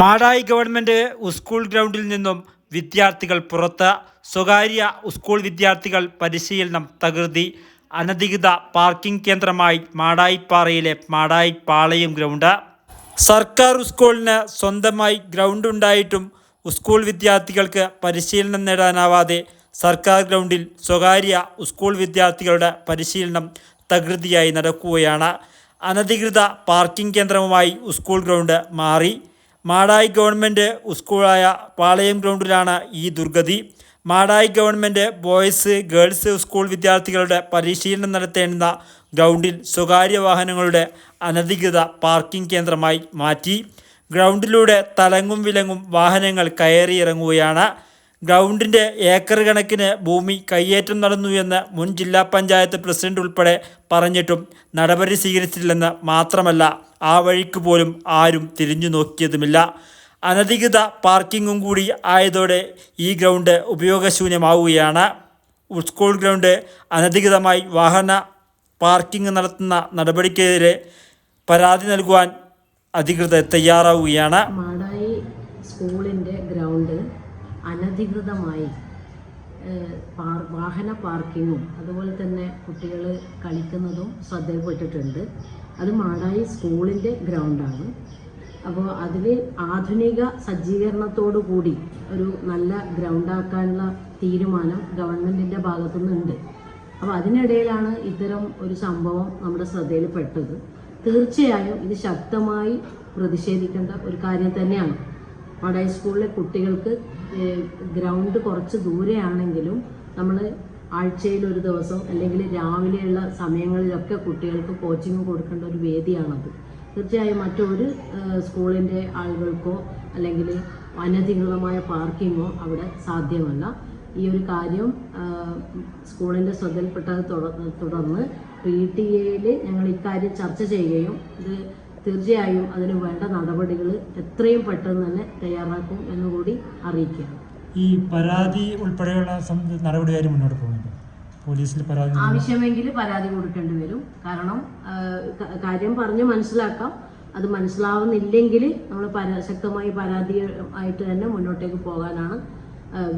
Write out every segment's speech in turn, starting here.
Madayi government school ഗ്രൗണ്ടിൽ നിന്നും വിദ്യാർത്ഥികൾ പുറത്ത് സ്വകാര്യ സ്കൂൾ വിദ്യാർത്ഥികൾ പരിശീലനം തകൃതി. അനധികൃത പാർക്കിംഗ് കേന്ദ്രമായി മാടായിപ്പാറയിലെ മാടായി പാളയം ഗ്രൗണ്ട്. സർക്കാർ സ്കൂളിന് സ്വന്തമായി ഗ്രൗണ്ട് ഉണ്ടായിട്ടും സ്കൂൾ വിദ്യാർത്ഥികൾക്ക് പരിശീലനം നേടാനാവാതെ സർക്കാർ ഗ്രൗണ്ടിൽ സ്വകാര്യ സ്കൂൾ വിദ്യാർത്ഥികളുടെ പരിശീലനം തകൃതിയായി നടക്കുകയാണ്. അനധികൃത പാർക്കിംഗ് കേന്ദ്രവുമായി സ്കൂൾ ഗ്രൗണ്ട് മാറി. മാടായി ഗവൺമെന്റ് സ്കൂളായ പാളയം ഗ്രൗണ്ടിലാണ് ഈ ദുർഗതി. Madayi government boys girls school വിദ്യാർത്ഥികളുടെ പരിശീലനം നടത്തേണ്ടുന്ന ഗ്രൗണ്ടിൽ സ്വകാര്യ വാഹനങ്ങളുടെ അനധികൃത പാർക്കിംഗ് കേന്ദ്രമായി മാറ്റി. ഗ്രൗണ്ടിലൂടെ തലങ്ങും വിലങ്ങും വാഹനങ്ങൾ കയറിയിറങ്ങുകയാണ്. ഗ്രൗണ്ടിന്റെ ഏക്കർ കണക്കിന് ഭൂമി കയ്യേറ്റം നടന്നു എന്ന് മുൻ ജില്ലാ പഞ്ചായത്ത് പ്രസിഡന്റ് ഉൾപ്പെടെ പറഞ്ഞിട്ടും നടപടി സ്വീകരിച്ചിട്ടില്ലെന്ന് മാത്രമല്ല ആ വഴിക്ക് പോലും ആരും തിരിഞ്ഞു നോക്കിയതുമില്ല. അനധികൃത പാർക്കിങ്ങും കൂടി ആയതോടെ ഈ ഗ്രൗണ്ട് ഉപയോഗശൂന്യമാവുകയാണ്. സ്കൂൾ ഗ്രൗണ്ട് അനധികൃതമായി വാഹന പാർക്കിംഗ് നടത്തുന്ന നടപടിക്കെതിരെ പരാതി നൽകുവാൻ അധികൃതർ തയ്യാറാവുകയാണ്. മാടായി സ്കൂളിന്റെ ഗ്രൗണ്ട് അനധികൃതമായി വാഹന പാർക്കിങ്ങും അതുപോലെ തന്നെ കുട്ടികൾ കളിക്കുന്നതും ശ്രദ്ധയിൽപ്പെട്ടിട്ടുണ്ട്. അത് മാടായി സ്കൂളിന്റെ ഗ്രൗണ്ടാണ്. അപ്പോൾ അതിൽ ആധുനിക സജ്ജീകരണത്തോടു കൂടി ഒരു നല്ല ഗ്രൗണ്ടാക്കാനുള്ള തീരുമാനം ഗവൺമെന്റിന്റെ ഭാഗത്തുനിന്നുണ്ട്. അപ്പോൾ അതിനിടയിലാണ് ഇത്തരം ഒരു സംഭവം നമ്മുടെ ശ്രദ്ധയിൽപ്പെട്ടത്. തീർച്ചയായും ഇത് ശക്തമായി പ്രതിഷേധിക്കേണ്ട ഒരു കാര്യം തന്നെയാണ്. മാടായി സ്കൂളിലെ കുട്ടികൾക്ക് ഗ്രൗണ്ട് കുറച്ച് ദൂരെയാണെങ്കിലും നമ്മൾ ആഴ്ചയിൽ ഒരു ദിവസം അല്ലെങ്കിൽ രാവിലെയുള്ള സമയങ്ങളിലൊക്കെ കുട്ടികൾക്ക് കോച്ചിങ് കൊടുക്കേണ്ട ഒരു വേദിയാണത്. തീർച്ചയായും മറ്റൊരു സ്കൂളിന്റെ ആളുകൾക്കോ അല്ലെങ്കിൽ അനധികൃതമായ പാർക്കിങ്ങോ അവിടെ സാധ്യമല്ല. ഈ ഒരു കാര്യം സ്കൂളിന്റെ ശ്രദ്ധയിൽപ്പെട്ടത് തുടർന്ന് പി ടി എയിൽ ഞങ്ങൾ ഇക്കാര്യം ചർച്ച ചെയ്യുകയും ഇത് തീർച്ചയായും അതിന് വേണ്ട നടപടികൾ എത്രയും പെട്ടെന്ന് തന്നെ തയ്യാറാക്കും എന്നുകൂടി അറിയിക്കുകയാണ്. ഈ പരാതി ഉൾപ്പെടെയുള്ള നടപടികാരി മുന്നോട്ട് പോകുന്നുണ്ട്? പോലീസിൽ പരാതി ആവശ്യമെങ്കിൽ പരാതി കൊടുക്കേണ്ടി വരും. കാരണം കാര്യം പറഞ്ഞ് മനസ്സിലാക്കാം. അത് മനസ്സിലാവുന്നില്ലെങ്കിൽ നമ്മൾ പരാ ശക്തമായി പരാതി ആയിട്ട് തന്നെ മുന്നോട്ടേക്ക് പോകാനാണ്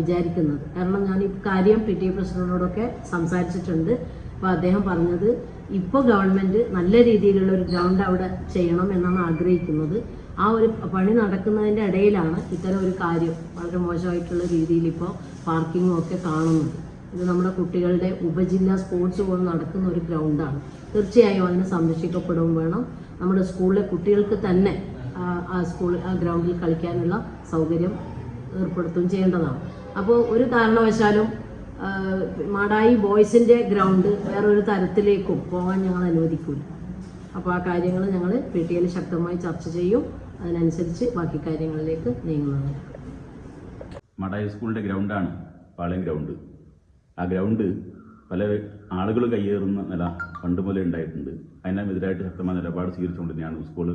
വിചാരിക്കുന്നത്. കാരണം ഞാൻ ഈ കാര്യം പി ടി എ പ്രസിഡന്റിനോടൊക്കെ സംസാരിച്ചിട്ടുണ്ട്. അപ്പോൾ അദ്ദേഹം പറഞ്ഞത് ഇപ്പോൾ ഗവൺമെന്റ് നല്ല രീതിയിലുള്ള ഒരു ഗ്രൗണ്ട് അവിടെ ചെയ്യണം എന്നാണ് ആഗ്രഹിക്കുന്നത്. ആ ഒരു പണി നടക്കുന്നതിന്റെ ഇടയിലാണ് ഇത്തരം ഒരു കാര്യം വളരെ മോശമായിട്ടുള്ള രീതിയിൽ ഇപ്പോൾ പാർക്കിങ്ങും ഒക്കെ കാണുന്നത്. ഇത് നമ്മുടെ കുട്ടികളുടെ ഉപജില്ലാ സ്പോർട്സ് പോലും നടക്കുന്ന ഒരു ഗ്രൗണ്ടാണ് തീർച്ചയായും അതിനെ സംരക്ഷിക്കപ്പെടുകയും വേണം. നമ്മുടെ സ്കൂളിലെ കുട്ടികൾക്ക് തന്നെ ആ, സ്കൂൾ ആ ഗ്രൗണ്ടിൽ കളിക്കാനുള്ള സൗകര്യം ഏർപ്പെടുത്തുകയും ചെയ്യേണ്ടതാണ്. അപ്പോൾ ഒരു കാരണവശാലും മാടായി ബോയ്സിന്റെ ഗ്രൗണ്ട് വേറൊരു തരത്തിലേക്കും പോകാൻ ഞങ്ങൾ അനുവദിക്കില്ല അപ്പോൾ ആ കാര്യങ്ങൾ ഞങ്ങൾ പി ടി എയിൽ ശക്തമായി ചർച്ച ചെയ്യും. അതിനനുസരിച്ച് ബാക്കി കാര്യങ്ങളിലേക്ക് നീങ്ങുന്നതാണ് മടായി സ്കൂളിന്റെ ഗ്രൗണ്ടാണ് പാളയം ഗ്രൗണ്ട്. ആ ഗ്രൗണ്ട് പല ആളുകൾ കയ്യേറുന്ന നില പണ്ട് മുതലേ ഉണ്ടായിട്ടുണ്ട്. അതിനെതിരായിട്ട് ശക്തമായ നിലപാട് സ്വീകരിച്ചുകൊണ്ട് തന്നെയാണ് സ്കൂൾ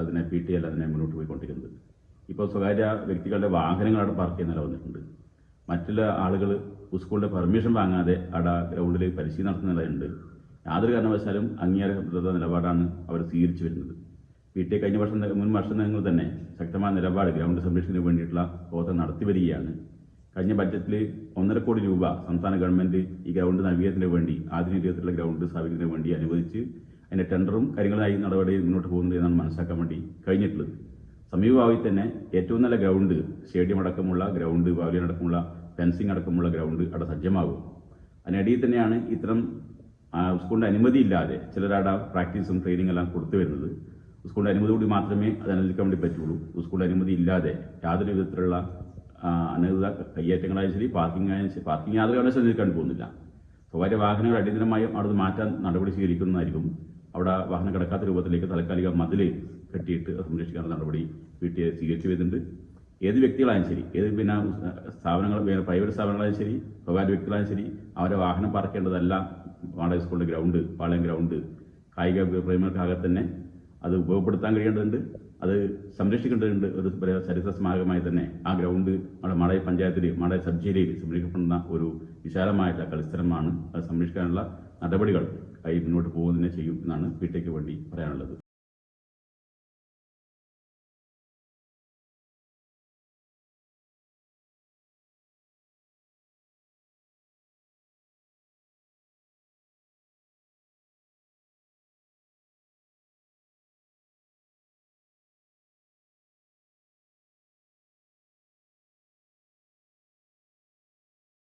അതിനെ പി ടി എൽ അതിനെ മുന്നോട്ട് പോയിക്കൊണ്ടിരിക്കുന്നത്. ഇപ്പോൾ സ്വകാര്യ വ്യക്തികളുടെ വാഹനങ്ങൾ അവിടെ പാർക്ക് ചെയ്യുന്ന നില വന്നിട്ടുണ്ട്. മറ്റുള്ള ആളുകൾ സ്കൂളിന്റെ പെർമിഷൻ വാങ്ങാതെ അവിടെ ഗ്രൗണ്ടിൽ പരിശീലനം നടത്തുന്നതായുണ്ട് യാതൊരു കാരണവശാലും അംഗീകാരപ്പെട്ട നിലപാടാണ് അവർ സ്വീകരിച്ചു വരുന്നത്. ടി കഴിഞ്ഞ വർഷം മുൻ വർഷം നിങ്ങൾ തന്നെ ശക്തമായ നിലപാട് ഗ്രൗണ്ട് സംരക്ഷണത്തിന് വേണ്ടിയിട്ടുള്ള പ്രവർത്തനം നടത്തി വരികയാണ്. കഴിഞ്ഞ ബഡ്ജറ്റിൽ ഒന്നര കോടി രൂപ സംസ്ഥാന ഗവൺമെന്റ് ഈ ഗ്രൗണ്ട് നവീകരണത്തിന് വേണ്ടി ആധുനിക രീതിയിലുള്ള ഗ്രൗണ്ട് സ്ഥാപിക്കുന്നതിന് വേണ്ടി അനുവദിച്ച് അതിന്റെ ടെൻഡറും കാര്യങ്ങളായി നടപടി മുന്നോട്ട് പോകുന്നത് എന്നാണ് മനസ്സിലാക്കാൻ വേണ്ടി കഴിഞ്ഞിട്ടുള്ളത്. സമീപഭാവി തന്നെ ഏറ്റവും നല്ല ഗ്രൗണ്ട് സ്റ്റേഡിയം അടക്കമുള്ള ഗ്രൗണ്ട് പവലിയൻ ഫെൻസിംഗ് അടക്കമുള്ള ഗ്രൗണ്ട് അവിടെ സജ്ജമാകും. അതിനിടയിൽ തന്നെയാണ് ഇത്തരം സ്കൂളിന്റെ അനുമതിയില്ലാതെ ചിലരവിടെ പ്രാക്ടീസും ട്രെയിനിങ് എല്ലാം കൊടുത്തു വരുന്നത്. സ്കൂളിന്റെ അനുമതി കൂടി മാത്രമേ അത് അനുവദിക്കാൻ വേണ്ടി പറ്റുള്ളൂ. സ്കൂളിന്റെ അനുമതി ഇല്ലാതെ യാതൊരു വിധത്തിലുള്ള അനധികൃത കയ്യേറ്റങ്ങളായാലും ശരി പാർക്കിംഗ് ആയാലും ശരി പാർക്കിംഗ് യാതൊരു കാരണം ശ്രദ്ധിക്കാൻ പോകുന്നില്ല. സ്വകാര്യ വാഹനങ്ങൾ അടിയന്തരമായി അവിടെ മാറ്റാൻ നടപടി സ്വീകരിക്കുന്നതായിരിക്കും. അവിടെ വാഹനം കിടക്കാത്ത രൂപത്തിലേക്ക് താൽക്കാലിക മതിൽ കെട്ടിയിട്ട് സംരക്ഷിക്കാനുള്ള നടപടി വീട്ടിൽ സ്വീകരിച്ചു വരുന്നുണ്ട്. ഏത് വ്യക്തികളായാലും ശരി. ഏത് പിന്നെ സ്ഥാപനങ്ങൾ പ്രൈവറ്റ് സ്ഥാപനങ്ങളായാലും ശരി സ്വകാര്യ വ്യക്തികളായാലും ശരി അവരെ വാഹനം പാർക്കേണ്ടതല്ല വാടക സ്കൂളിന്റെ ഗ്രൗണ്ട് പാളയം ഗ്രൗണ്ട് കായിക പ്രേമികൾക്കാകെ തന്നെ അത് ഉപയോഗപ്പെടുത്താൻ കഴിയേണ്ടതുണ്ട്. അത് സംരക്ഷിക്കേണ്ടതുണ്ട്. ഒരു ചരിത്ര സ്മാരകമായി തന്നെ ആ ഗ്രൗണ്ട് നമ്മുടെ മടയ പഞ്ചായത്തിൽ മടയ സബ് ജില്ലയിൽ സംരക്ഷിക്കപ്പെടുന്ന ഒരു വിശാലമായിട്ടുള്ള കളിസ്ഥലമാണ്. അത് സംരക്ഷിക്കാനുള്ള നടപടികൾ കൈ മുന്നോട്ട് പോകുന്നതിനെ ചെയ്യും എന്നാണ് പി ടിക്ക് വേണ്ടി പറയാനുള്ളത്.